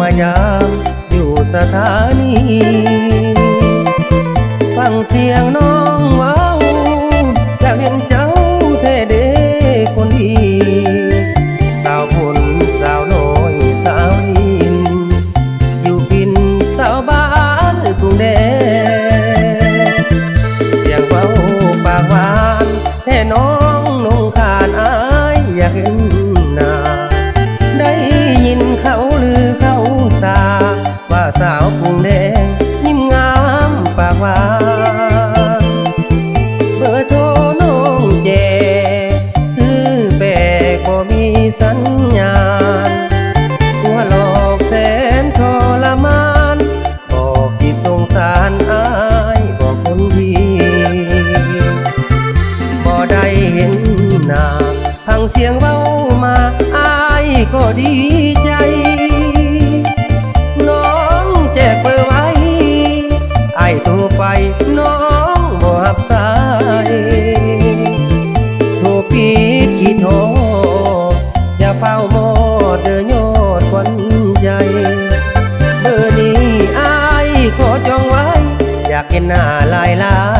มายามอยู่สถานี ฟังเสียงน้องว้าอยากเห็นเจ้าเท่เด้คนดี สาวพลสาวน้อยสาวนินอยู่กินสาวบ้านกรุงแดเสียงเว้าปากหวานแท่น้องนงขานอายอยากเห็นหน้าาวกรุงแดง ยิ้มงามปากหวานเบอร์โทรน้องแจคือแปลกบ่มีสัญญาณหัวหลอกแสนทรมาน บอกจิตสงสารอายบอกคนดีบ่ได้เห็นหน้าทางเสียงเว้ามาอายก็ดีใจ ลายลา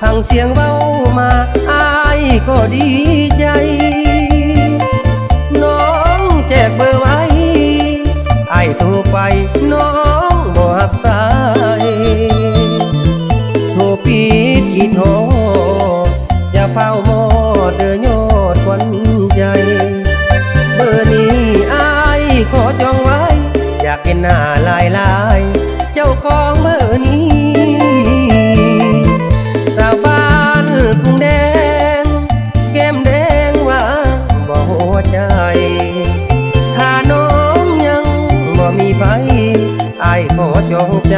ทางเสียงเว้ามาอายก็ดีใจ น้องแจกเบอร์ไว้อายโทรไปน้องบ่รับสายโทรปีดกี่โทรอย่าเฝ้ามดเดือยอดวันใจ เบอร์นี้อายขอจองไว้ อยากเห็นหน้าลายลาย ใจ ถ้าน้องยังบ่มีไปอายขอจงใจ